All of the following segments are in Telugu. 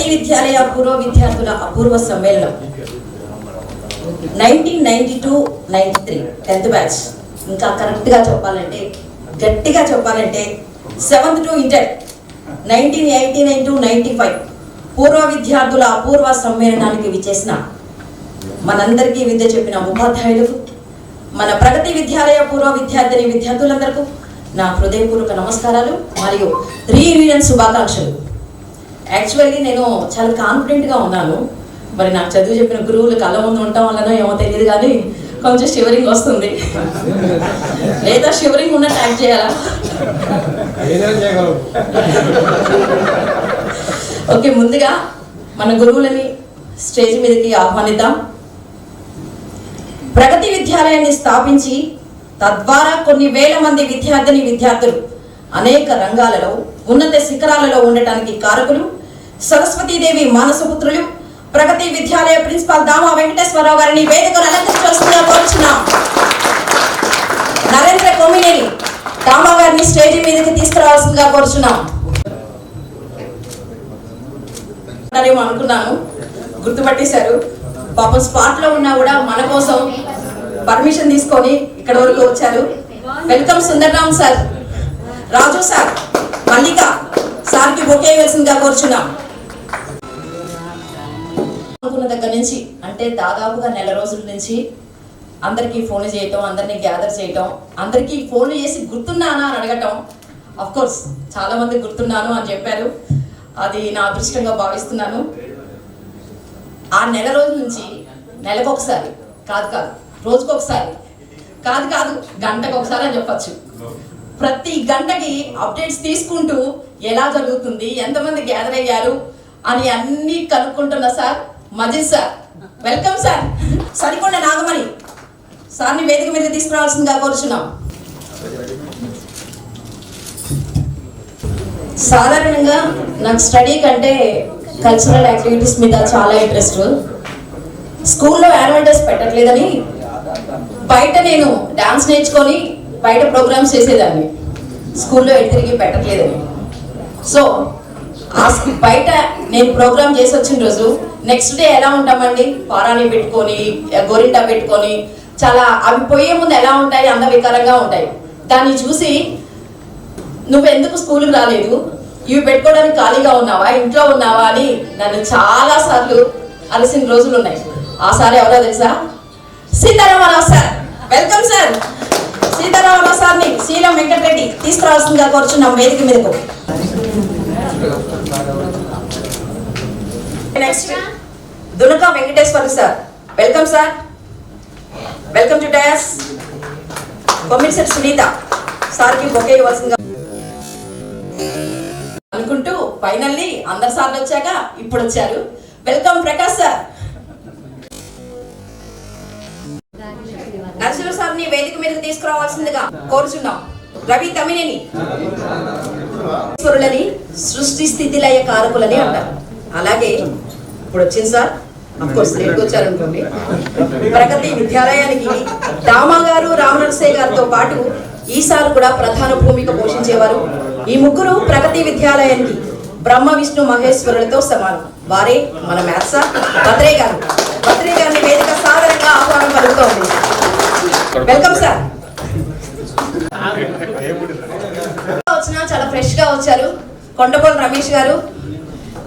ప్రగతి విద్యాలయ పూర్వ విద్యార్థుల అపూర్వ సమ్మేళనం. Nineteen ninety two ninety three tenth batch ఇంకా కరెక్ట్గా చెప్పాలంటే గట్టిగా చెప్పాలంటే seventh to inter nineteen eighty nine to ninety five పూర్వ విద్యార్థుల అపూర్వ సమ్మేళనానికి విచ్చేసిన మనందరికీ విద్య చెప్పిన ఉపాధ్యాయులకు మన ప్రగతి విద్యాలయ పూర్వ విద్యార్థిని విద్యార్థులందరికీ నా హృదయపూర్వక నమస్కారాలు మరియు రీయూనియన్ శుభాకాంక్షలు. యాక్చువల్లీ నేను చాలా కాన్ఫిడెంట్గా ఉన్నాను. మరి నాకు చదువు చెప్పిన గురువులు కళ్ళ ముందు ఉండటం వలన ఏమో తెలియదు కానీ కొంచెం షివరింగ్ వస్తుంది. లేదా షివరింగ్ ఉన్నట్టు యాక్ట్ చేయాలా? ఓకే ముందుగా మన గురువులని స్టేజ్ మీదకి ఆహ్వానిద్దాం. ప్రగతి విద్యాలయాన్ని స్థాపించి తద్వారా కొన్ని వేల మంది విద్యార్థిని విద్యార్థులు అనేక రంగాలలో ఉన్నత శిఖరాలలో ఉండటానికి కారకులు సరస్వతీదేవి మానసపుత్రులు ప్రగతి విద్యాలయ ప్రిన్సిపాల్ దామా వెంకటేశ్వరరావు గారిని వేదికను అలంకరించవలసిందిగా కోరుచున్నాం. నరేంద్ర కొమ్మినేని దామా గారిని స్టేజ్ మీదకి తీసుకురావాల్సిందిగా కోరుచున్నాం. అనుకున్నాను. గుర్తుపట్టేశారు. పాపం స్పాట్లో ఉన్నా కూడా మన కోసం పర్మిషన్ తీసుకొని ఇక్కడ వరకు వచ్చారు. Welcome Sundarram sir Raju sir Mallika సార్కి బొకే వేసిందిగా కోరుచున్నాం. అనుకున్న దగ్గర నుంచి అంటే దాదాపుగా నెల రోజుల నుంచి అందరికీ ఫోన్ చేయటం అందరినీ గ్యాదర్ చేయటం అందరికీ ఫోన్ చేసి గుర్తున్నానా అని అడగటం. అఫ్ కోర్స్ చాలా మంది గుర్తున్నాను అని చెప్పారు. అది నా అదృష్టంగా భావిస్తున్నాను. ఆ నెల రోజుల నుంచి నెలకు ఒకసారి కాదు కాదు రోజుకొకసారి కాదు కాదు గంటకు ఒకసారి అని చెప్పొచ్చు. ప్రతి గంటకి అప్డేట్స్ తీసుకుంటూ ఎలా జరుగుతుంది ఎంతమంది గ్యాదర్ అయ్యారు అని అన్నీ కనుక్కుంటున్నా sir. Majid sir. Welcome sir Sarikonda Nagamani. సార్ని వేదిక మీద తీసుకురావాల్సిందిగా కోరుచున్నాం. సాధారణంగా నాకు స్టడీ కంటే కల్చరల్ యాక్టివిటీస్ మీద చాలా ఇంట్రెస్ట్ స్కూల్లో యాన్యువల్ డేస్ పెట్టట్లేదని బయట నేను డాన్స్ నేర్చుకొని బయట ప్రోగ్రామ్స్ చేసేదాన్ని. స్కూల్లో ఎటు తిరిగి పెట్టట్లేదని. సో బయట నేను ప్రోగ్రామ్ చేసి వచ్చిన రోజు నెక్స్ట్ డే ఎలా ఉంటామండి? పారాని పెట్టుకొని గోరింటా పెట్టుకొని చాలా అవి పోయే ముందు ఎలా ఉంటాయి? అందవికారంగా ఉంటాయి. దాన్ని చూసి నువ్వు ఎందుకు స్కూల్కి రాలేదు? ఇవి పెట్టుకోవడానికి ఖాళీగా ఉన్నావా? ఇంట్లో ఉన్నావా? అని నన్ను చాలా సార్లు అలసిన రోజులు ఉన్నాయి. ఆ సార్ ఎవరో తెలుసా? Sitaramarao sir welcome sir Sitaramarao సార్ని శీలం వెంకటరెడ్డి తీసుకురావాల్సిందిగా కోరుచున్నాం వేదిక మీదకు. Next Dunaka Venkateswara sir. Welcome sir welcome to dais Kommidisetti Sunitha. సార్కి బొకే ఇవ్వాల్సిందిగా అనుకుంటూ ఫైనల్లీ అందరు సార్లు వచ్చాక ఇప్పుడు వచ్చారు. వెల్కమ్ ప్రకాష్ సార్ నరసింహ సార్ని వేదిక మీదకి తీసుకురావాల్సిందిగా కోరుచున్నాం. రవి తమినేని ఈశ్వరులని సృష్టి స్థితి లయ కారకులని అంటారు. అలాగే ఇప్పుడు వచ్చింది సార్. అఫ్కోర్స్ లేట్కి వచ్చారనుకోండి. ప్రగతి విద్యాలయానికి దామా గారు గారితో పాటు ఈసారి కూడా ప్రధాన భూమిక పోషించేవారు. ఈ ముగ్గురు ప్రగతి విద్యాలయానికి బ్రహ్మ విష్ణు మహేశ్వరులతో సమానం. వారే మన మ్యాథ్స్ భద్రే గారు. భద్రే గారిని వేదిక సాధారణంగా ఆహ్వానం పలుకుతోంది. వెల్కమ్ సార్ వచ్చిన చాలా వచ్చారు. Kondapolu Ramesh garu.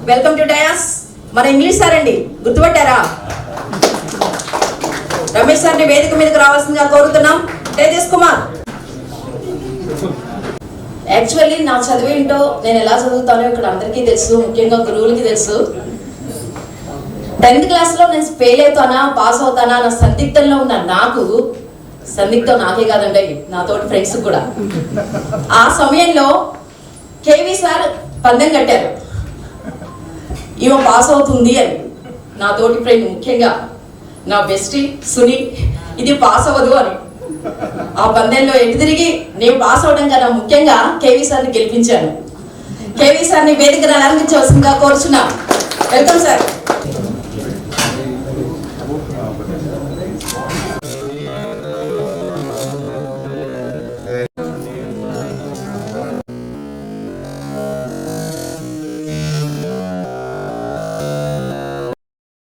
Welcome to dais మన ఇంగ్లీష్ సార్ అండి గుర్తుపట్టారా? రమేష్ సార్ని వేదిక మీదకి రావాల్సిందిగా కోరుతున్నాం. తేజస్ కుమార్. యాక్చువల్లీ నా చదువు ఏంటో నేను ఎలా చదువుతానో ఇక్కడ అందరికీ తెలుసు ముఖ్యంగా గురువులకి తెలుసు. టెన్త్ క్లాస్లో నేను ఫెయిల్ అవుతానా పాస్ అవుతానా అన్న సందిగ్ధంలో ఉన్న నాకు సందిగ్ధం నాకే కాదండి నాతోటి ఫ్రెండ్స్ కూడా. ఆ సమయంలో కేవీ సార్ పందెం కట్టారు. ఈమె పాస్ అవుతుంది అని. నా తోటి ఫ్రెండ్ ముఖ్యంగా. నా బెస్టీ సుని ఇది పాస్ అవ్వదు అని. ఆ పందెంలో ఎటు తిరిగి నేను పాస్ అవడం కన్నా ముఖ్యంగా కేవీ సార్ని గెలిపించాను. కేవీ సార్ని వేదికను అలంకరించవలసిందిగా కోరుచున్నా. Welcome sir